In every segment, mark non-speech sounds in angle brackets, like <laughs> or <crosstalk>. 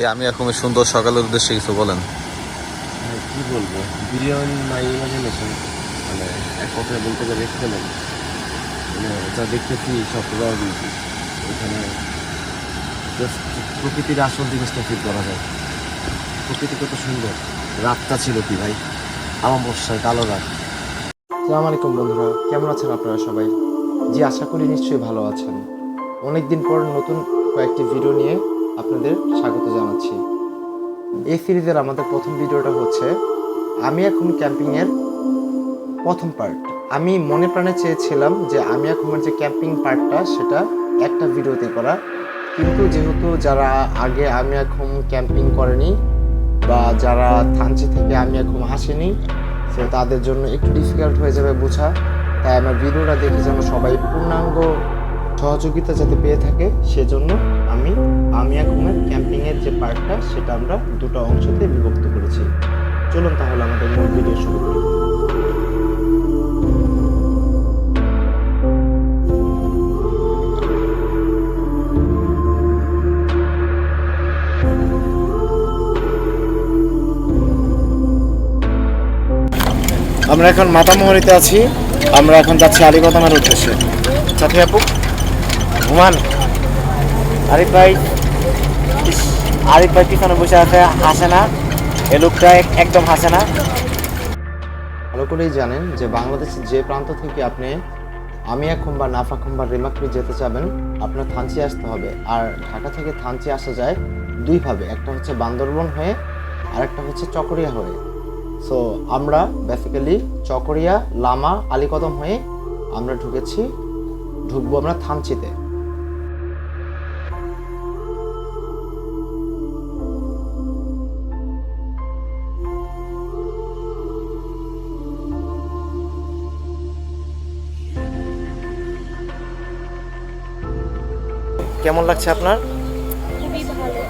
এই আমি এখন সুন্দর সকালের উদ্দেশ্যে কিছু বলেন। কি বলব? বিরিয়ানি মাই ইমাজিনেশন মানে এক কথায় বলতে গেলে এক্সেলেন্ট মানে যা দেখতেছি সব প্রবাবিলিটি এখানে প্রকৃতির আসল জিনিসটা ফিল করা যায়। প্রকৃতি কত সুন্দর। রাতটা ছিল কি ভাই? আমার বর্ষায় কালো রাত। সালাম আলাইকুম বন্ধুরা কেমন আছেন আপনারা সবাই? জি আশা করি নিশ্চয়ই ভালো আছেন। অনেক দিন পর নতুন কয়েকটি ভিডিও নিয়ে আপনাদের স্বাগত জানাচ্ছি। এই সিরিজের আমাদের প্রথম ভিডিওটা হচ্ছে, আমি এখন ক্যাম্পিংয়ের প্রথম পার্ট আমি মনে প্রাণে চেয়েছিলাম যে আমি এখন যে ক্যাম্পিং পার্টটা সেটা একটা ভিডিওতে করা। কিন্তু যেহেতু যারা আগে আমি এখন ক্যাম্পিং করেনি, বা যারা থানচি থেকে আমি এখন আসেনি, সো তাদের জন্য একটু ডিফিকাল্ট হয়ে যাবে বোঝা। তাই আমার ভিডিওটা দেখে যেন সবাই পূর্ণাঙ্গ সহযোগিতা যাতে পেয়ে থাকে, সেজন্য আমি আমি ঘুমের ক্যাম্পিংয়ের যে পার্টটা, সেটা আমরা দুটো অংশতে বিভক্ত করেছি। চলুন তাহলে আমাদের মূল ভিডিও শুরু করি। আমরা এখন মাতামহরিতে আছি। আমরা এখন যাচ্ছি আলিবাদামের উদ্দেশ্যে। সাথী আপু, ঘুমান। আরিফ ভাই আরিফ ভাই পিছনে বসে আছে, হাসে না। এ লোকটা একদম হাসে না। ভালো করেই জানেন যে বাংলাদেশের যে প্রান্ত থেকে আপনি আমিয়াখুম বা নাফাখুম বা রেমাক্রি যেতে চাবেন, আপনার থানচি আসতে হবে। আর ঢাকা থেকে থানচি আসা যায় দুইভাবে একটা হচ্ছে বান্দরবন হয়ে আর একটা হচ্ছে চকরিয়া হয়ে। সো আমরা বেসিক্যালি চকরিয়া, লামা, আলীকদম হয়ে আমরা ঢুকেছি, ঢুকবো আমরা থানচিতে। কেমন লাগছে আপনার? ভালো।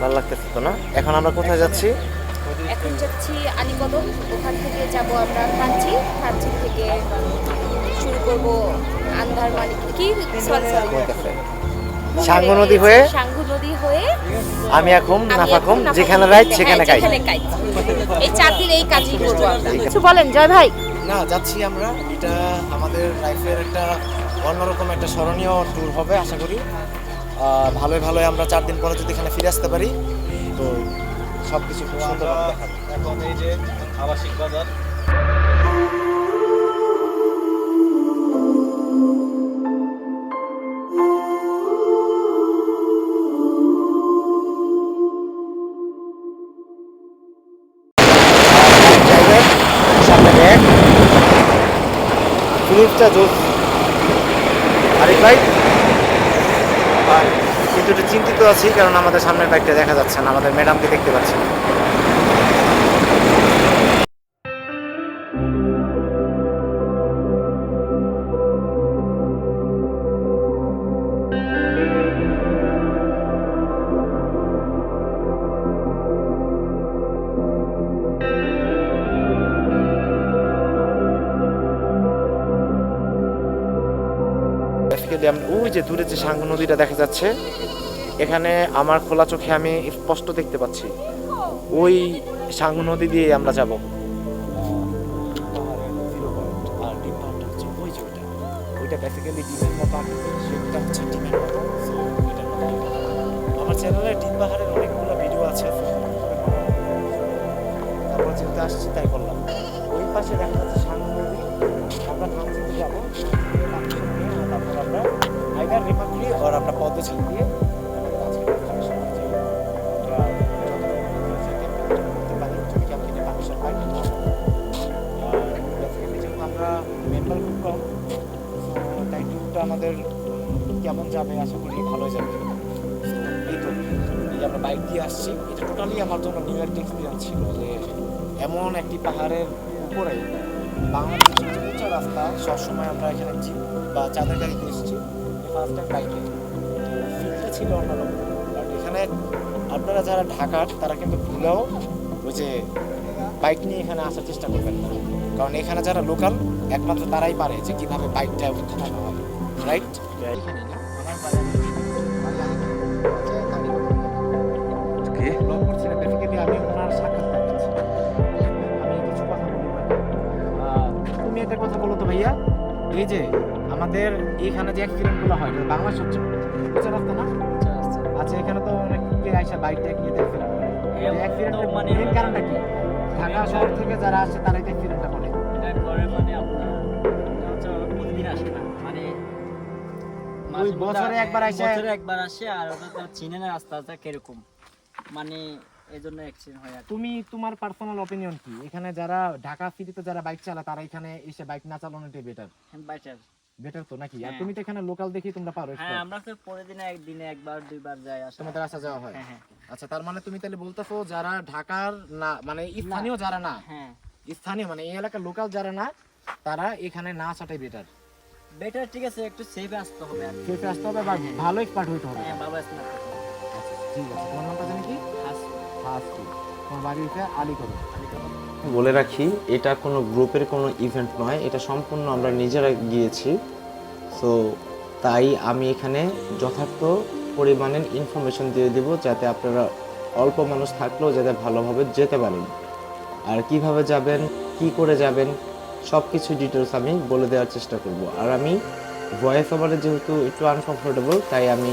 ভালো লাগতেছে তো না? এখন আমরা কোথায় যাচ্ছি? এখন যাচ্ছি আলিকদম ওখান থেকে যাব আমরা কাঞ্চি কাঞ্চি থেকে শুরু করব আন্ধার মালিক কি? Sorry sorry. সাঙ্গু নদী হয়ে? সাঙ্গু নদী হয়ে আমি এখন নাফাকুম যেখানে রাইট সেখানে কাই। এই চার দিন এই কাজই করব আমরা। কিছু বলেন জয় ভাই। না যাচ্ছি আমরা। এটা আমাদের লাইফের একটা অন্যরকম একটা স্মরণীয় ট্যুর হবে আশা করি। ভালোই ভালোই আমরা চার দিন পরে যদি এখানে ফিরে আসতে পারি তো সব কিছু খুব সুন্দর দেখাবে এখন এই যে আবাসিক বাজার। সামনে ব্যাগ জোস আরিফ ভাই আর কিন্তু একটু চিন্তিত আছি, কারণ আমাদের সামনের বাইকটা দেখা যাচ্ছে না, আমাদের ম্যাডামকে দেখতে পাচ্ছি না। দূরে যে সাঙ্গু নদীটা দেখা যাচ্ছে, এখানে আমার খোলা চোখে আমি স্পষ্ট দেখতে পাচ্ছি। ওই সাঙ্গু নদী দিয়ে আমরা যাব। ওইটা। আমার অনেকগুলো ভিডিও আছে। তারপর যেহেতু আসছি, তাই করলাম ওই পাশে দেখা যাচ্ছে আমরা থানচিতে যাব। আমরা খুব কম। so তাই ট্যুরটা আমাদের কেমন যাবে আশা করি ভালো যাবে। এই তো আমরা বাইক দিয়ে আসছি, এটা টোটালি আমার জন্য নিউ একটা এক্সপিরিয়েন্স ছিল যে এমন একটি পাহাড়ের উপরে বাংলাদেশের রাস্তা সবসময় আমরা এখানে বা চাঁদের গাড়িতে এসেছি। ফার্স্ট টাইম বাইকে ছিল অন্যরকম। এখানে আপনারা যারা ঢাকার তারা কিন্তু ভুলেও ওই যে বাইক নিয়ে এখানে আসার চেষ্টা করবেন না। কারণ এখানে যারা লোকাল একমাত্র তারাই পারে যে কীভাবে বাইকটা উঠানো হয়। রাইট আমি সাক্ষাৎ আমি কিছু কথা তুমি একটা কথা বলো তো ভাইয়া। এই যে আমাদের এইখানে যে অ্যাক্সিডেন্টগুলো হয় বাংলাদেশ সবচেয়ে উঁচা রাস্তা না আচ্ছা এখানে তো অনেকে আইসা বাইক টাইক নিয়ে অ্যাক্সিডেন্ট অ্যাক্সিডেন্টের মানে কারণটা কি? ঢাকা শহর থেকে যারা আসে তারাই অ্যাক্সিডেন্টটা করে এটা করে মানে আপনার প্রতিদিন আসে না। মানে বছরে একবার আসে। বছরে একবার আসে আর ওটা তো চিনে না রাস্তাটা কীরকম। মানে এই জন্য অ্যাক্সিডেন্ট হয় আর তুমি তোমার পার্সোনাল অপিনিয়ন কি? এখানে যারা ঢাকা সিটিতে যারা বাইক চালায় তারা এখানে এসে বাইক না চালানোটাই বেটার হ্যাঁ, বাইচার বেটার তো নাকি? আর হ্যাঁ। তুমি তো এখানে লোকাল দেখি তোমরা পারো হ্যাঁ আমরা তো প্রতিদিনে একদিনে একবার দুইবার যাই আসা তোমাদের আসা যাওয়া হয়? হ্যাঁ হ্যাঁ। আচ্ছা তার মানে তুমি তাহলে বলতেছো যারা ঢাকার না মানে স্থানীয় যারা না হ্যাঁ। স্থানীয় মানে এই এলাকার লোকাল যারা না তারা এখানে না আসাটাই বেটার বেটার ঠিক আছে একটু সেফে আসতে হবে আর। সেফে আসতে হবে বা ভালো এক্সপার্ট হইতে হবে। হ্যাঁ বাবা স্নাপ ঠিক আছে। তোমার নামটা জানি কি? ফার্স্ট তোমার বাড়ি হচ্ছে আলিকদম বলে রাখি, এটা কোনো গ্রুপের কোনো ইভেন্ট নয়, এটা সম্পূর্ণ আমরা নিজেরা গিয়েছি। সো তাই আমি এখানে যথার্থ পরিমাণের ইনফরমেশন দিয়ে দেব যাতে আপনারা অল্প মানুষ থাকলেও যাতে ভালোভাবে যেতে পারেন। আর কীভাবে যাবেন, কি করে যাবেন সব কিছু ডিটেলস আমি বলে দেওয়ার চেষ্টা করব। আর আমি ভয়েস ওভারে যেহেতু একটু আনকমফোর্টেবল তাই আমি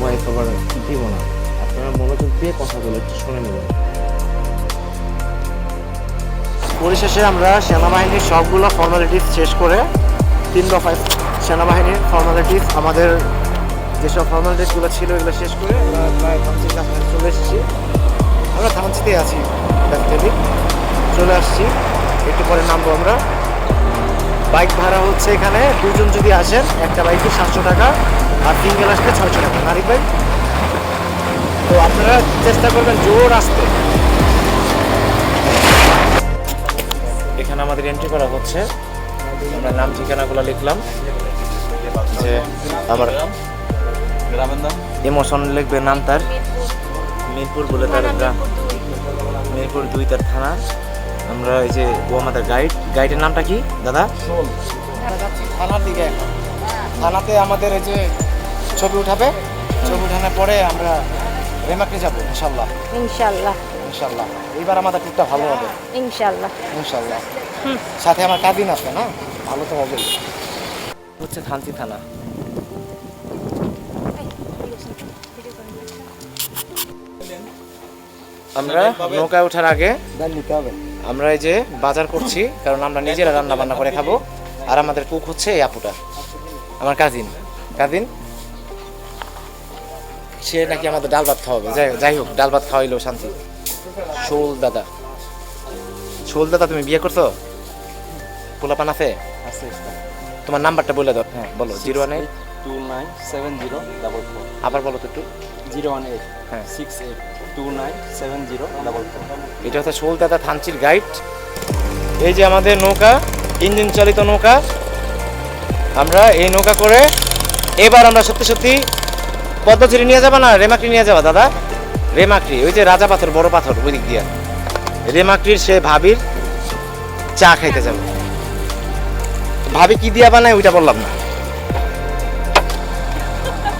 ভয়েস ওভার দিব না। আপনারা মনোযোগ দিয়ে কথাগুলো একটু শুনে নেবেন। পরিশেষে আমরা সেনাবাহিনীর সবগুলো ফর্মালিটিস শেষ করে তিন দফায় সেনাবাহিনীর ফর্মালিটিস আমাদের যেসব ফর্মালিটিসগুলো ছিল এগুলো শেষ করে আমরা চলে এসেছি। আমরা থানচিতেই আছি বেসিক্যালি চলে আসছি। একটু পরে নামবো আমরা। বাইক ভাড়া হচ্ছে এখানে। দুজন যদি আসেন, একটা বাইকে সাতশো টাকা, আর সিঙ্গেল আসলে ছয়শো টাকা। নারী বাইক তো আপনারা চেষ্টা করবেন জোর আসতে। এখানে আমাদের এন্ট্রি করা হচ্ছে। আমরা নাম ঠিকানাগুলো লিখলাম। যে আমার গ্রামের নাম ইমোশন লিখবে নাম তার। মিরপুর বলে তার গ্রাম মিরপুর দুই তার থানা। আমরা এই যে ও আমাদের গাইড গাইডের নামটা কি দাদা? থানার দিকে থানাতে আমাদের এই যে ছবি উঠাবে। ছবি উঠানোর পরে আমরা রেমাকে যাব ইনশাল্লাহ। ইনশাল্লাহ। ইনশাল্লাহ। এইবার আমাদের টুকটা ভালো হবে। ইনশাল্লাহ। ইনশাল্লাহ। সাথে আমার কাজিন আছে না? ভালো তো হবেই হচ্ছে থানচি থানা। আমরা নৌকায় ওঠার আগে আমরা এই যে বাজার করছি কারণ আমরা নিজেরা রান্না বান্না করে খাব। আর আমাদের কুক হচ্ছে এই আপুটা আমার কাজিন। কাজিন? সে নাকি আমাদের ডাল ভাত খাওয়াবে। যাই যাই হোক ডাল ভাত খাওয়াইলো শান্তি। শোল দাদা। শোল দাদা তুমি বিয়ে করছ? পোলাপান আছে? তোমার নাম্বারটা বলে দাও। হ্যাঁ বলো zero one eight. Two nine seven zero double four আবার বলো তো একটু। Zero one eight. হ্যাঁ। Six eight two nine seven zero double four এটা হচ্ছে শোলদাদা থানচির গাইড। এই যে আমাদের নৌকা ইঞ্জিন চালিত নৌকা। আমরা এই নৌকা করে এবার আমরা সত্যি সত্যি পদ্মঝিরি নিয়ে যাবা না রেমাকড়ি নিয়ে যাবা দাদা? রেমাকড়ি ওই যে রাজা পাথর বড় পাথর ওই দিক দিয়ে। রেমাকড়ির সে ভাবির চা খাইতে যাবে। ভাবি কি দিয়া বানায় ওইটা বললাম না।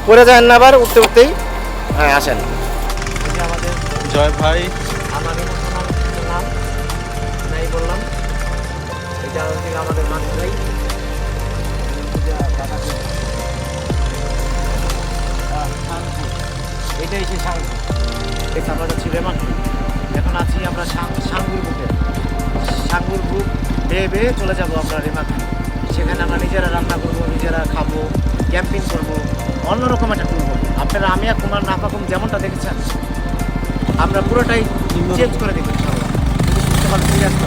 পরে যায় না আবার উঠতে উঠতেই। হ্যাঁ আসেন। আমাদের জয় ভাই। আমার ইমোশনাল নাম নাই বললাম। এটা হচ্ছে আমাদের ভাই এটাই সে সাঙ্গু এই আমরা যাচ্ছি এখন আছি আমরা সাঙ্গুর বুকে। সাঙ্গুর বুক বেয়ে বেয়ে চলে যাব আমরা রেমাকি। সেখানে আমরা নিজেরা রান্না করব নিজেরা খাব ক্যাম্পিং করব অন্যরকম একটা ট্যুর করব। আপনারা আমি আর কুমার নাফাকুম যেমনটা দেখেছেন আমরা পুরোটাই চেঞ্জ করে দেখেছি। ইনশাআল্লাহ যদি সুস্থ ভাবে ফিরে আসতে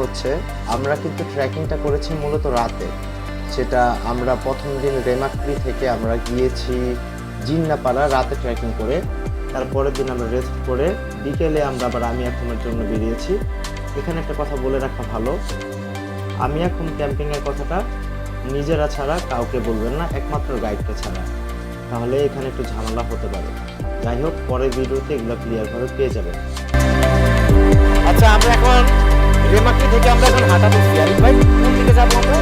হচ্ছে, আমরা কিন্তু ট্রেকিংটা করেছি মূলত রাতে। সেটা আমরা প্রথম দিন রেমাক্রি থেকে আমরা গিয়েছি জিন্নাপাড়া রাতে ট্রেকিং করে। তারপরের দিন আমরা রেস্ট করে বিকেলে আমরা আবার আমি এখনের জন্য বেরিয়েছি। এখানে একটা কথা বলে রাখা ভালো, আমি এখন ক্যাম্পিংয়ের কথাটা নিজেরা ছাড়া কাউকে বলবেন না, একমাত্র গাইডকে ছাড়া। তাহলে এখানে একটু ঝামেলা হতে পারে। যাই হোক, পরের ভিডিওতে এগুলো ক্লিয়ারভাবে পেয়ে যাবেন। আচ্ছা আমরা এখন রেমাকি থেকে আমরা এখন হাঁটা দিচ্ছি আরিফ ভাই কোন দিকে যাব আমরা?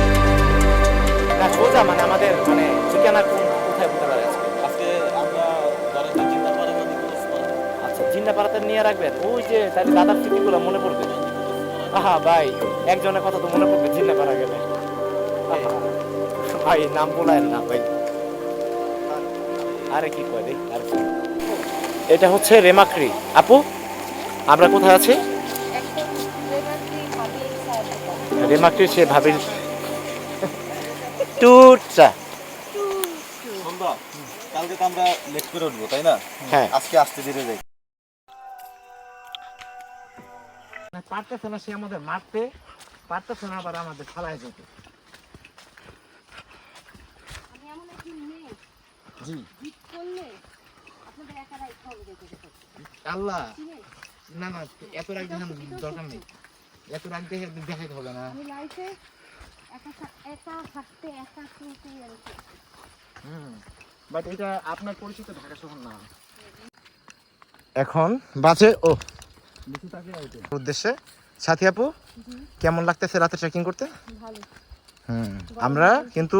না সোজা মানে আমাদের মানে ঠিকানা কোন কোথায় বলতে পারে আজকে? আমরা ধরেন করা। আচ্ছা জিন্না পাড়াতে নিয়ে রাখবেন। ওই যে তাহলে দাদার স্মৃতিগুলো মনে পড়বে। আহা ভাই একজনের কথা তো মনে পড়বে জিন্না পাড়া গেলে ভাই নাম বলায় না ভাই। আরে কি কয় দেখ আর? এটা হচ্ছে রেমাক্রি। আপু আমরা কোথায় আছি? রেমাক্রি সে ভাবির সন্ধ্যা কালকে তো আমরা লেট করে উঠবো তাই না? হ্যাঁ। আজকে আসতে ধীরে যাই পারতেছে না সে আমাদের মারতে পারতেছে না আবার আমাদের ফালায় যেতে। আল্লাহ। না না এত দেখানো দরকার নেই। এত রাগ দেখে দেখাইতে হবে না। আমি লাইফে একা একা থাকতে একা চলতে হুম বাট এটা আপনার পরিচিত ঢাকা শহর না। এখন বাজে ও উদ্দেশ্যে সাথী আপু কেমন লাগতেছে রাতে ট্রেকিং করতে? ভালো। হুম আমরা কিন্তু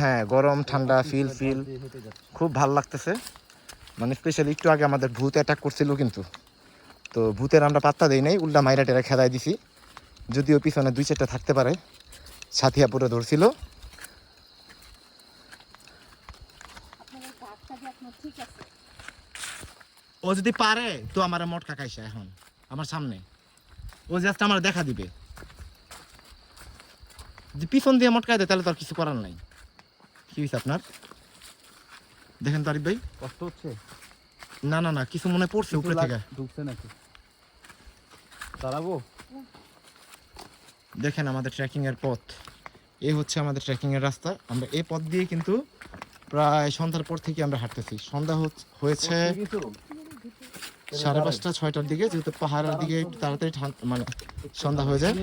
হ্যাঁ গরম ঠান্ডা ফিল ফিল খুব ভালো লাগতেছে। মানে স্পেশালি একটু আগে আমাদের ভূত অ্যাটাক করছিল কিন্তু। তো ভূতের আমরা পাত্তা দেই নাই উল্টা মাইরা টেরা খেদাই দিছি। যদিও পিছনে দুই চারটা থাকতে পারে। সাথিয়া পুরো ধরছিল। ও যদি পারে তো আমার মটকা খাইছে এখন আমার সামনে। ও জাস্ট আমার দেখা দিবে। যদি পিছন দিয়ে মটকায় দেয় তাহলে তো আর কিছু করার নাই। কি হয়েছে আপনার? দেখেন তো আরিফ ভাই। কষ্ট হচ্ছে? না না না কিছু মনে পড়ছে উপরে থেকে। ঢুকছে নাকি? দাঁড়াবো? দেখেন আমাদের ট্রেকিং এর পথ। এই হচ্ছে আমাদের ট্রেকিং এর রাস্তা। আমরা এই পথ দিয়ে কিন্তু প্রায় সন্ধ্যার পর থেকে আমরা হাঁটতেছি। সন্ধ্যা হয়েছে সাড়ে পাঁচটা ছয়টার দিকে। যেহেতু পাহাড়ের দিকে একটু তাড়াতাড়ি মানে সন্ধ্যা হয়ে যায়।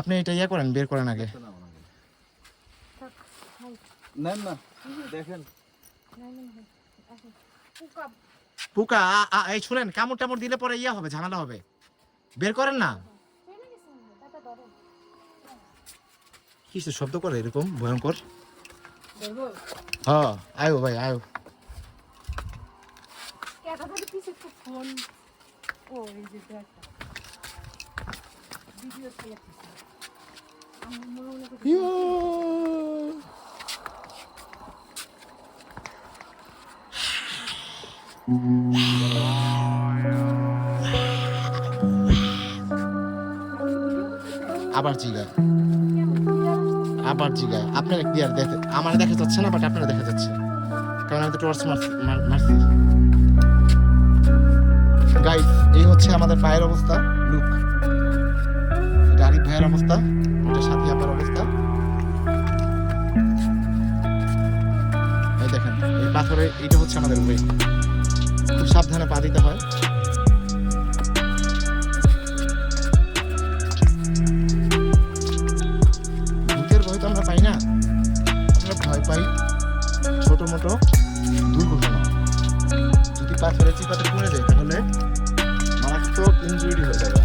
আপনি এটা ইয়ে করেন বের করেন আগে। নেন না দেখেন। পোকা। এই শুনেন কামড় টামড় দিলে পরে ইয়া হবে ঝামেলা হবে। বের করেন না? কিছু শব্দ করে এরকম? ভয়ঙ্কর? হ্যাঁ আয়ো ভাই আয়ো। ক্যাটা <laughs> আবার জিগায়। আবার জিগায়। আপনার ক্লিয়ার দেখে আমার দেখা যাচ্ছে না বাট আপনারা দেখা যাচ্ছে। কারণ আমি তো টর্চ মারছি। গাইস এই হচ্ছে আমাদের পায়ের অবস্থা, লুক। এটা আরিফ ভাইয়ের অবস্থা এটা সাথী আপার অবস্থা। এই দেখেন, এই পাথরে এটা হচ্ছে আমাদের ওয়ে খুব সাবধানে পা দিতে হয়। মোটো দুর্ঘটনা। যদি পাথরে চিপাতে পড়ে যায়, তাহলে মারাত্মক ইনজুরি হয়ে যাবে।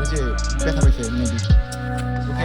ওই যে ব্যথা পেয়েছে মেবি ওকে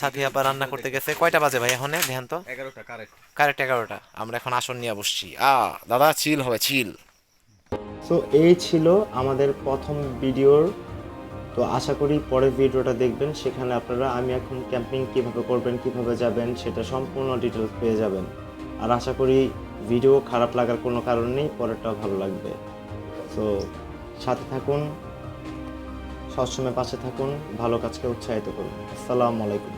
সাথী আবার রান্না করতে গেছে। কয়টা বাজে ভাই এখন ধ্যান তো? এগারোটা কারেক্ট। কারেক্ট এগারোটা। আমরা এখন আসন নিয়ে বসছি। আ দাদা চিল হবে চিল সো এই ছিল আমাদের প্রথম ভিডিওর। তো আশা করি পরের ভিডিওটা দেখবেন। সেখানে আপনারা আমি এখন ক্যাম্পিং কীভাবে করবেন কীভাবে যাবেন সেটা সম্পূর্ণ ডিটেলস পেয়ে যাবেন। আর আশা করি ভিডিও খারাপ লাগার কোনো কারণ নেই পরেরটাও ভালো লাগবে। তো সাথে থাকুন সবসময় পাশে থাকুন ভালো কাজকে উৎসাহিত করুন। আসসালামু আলাইকুম।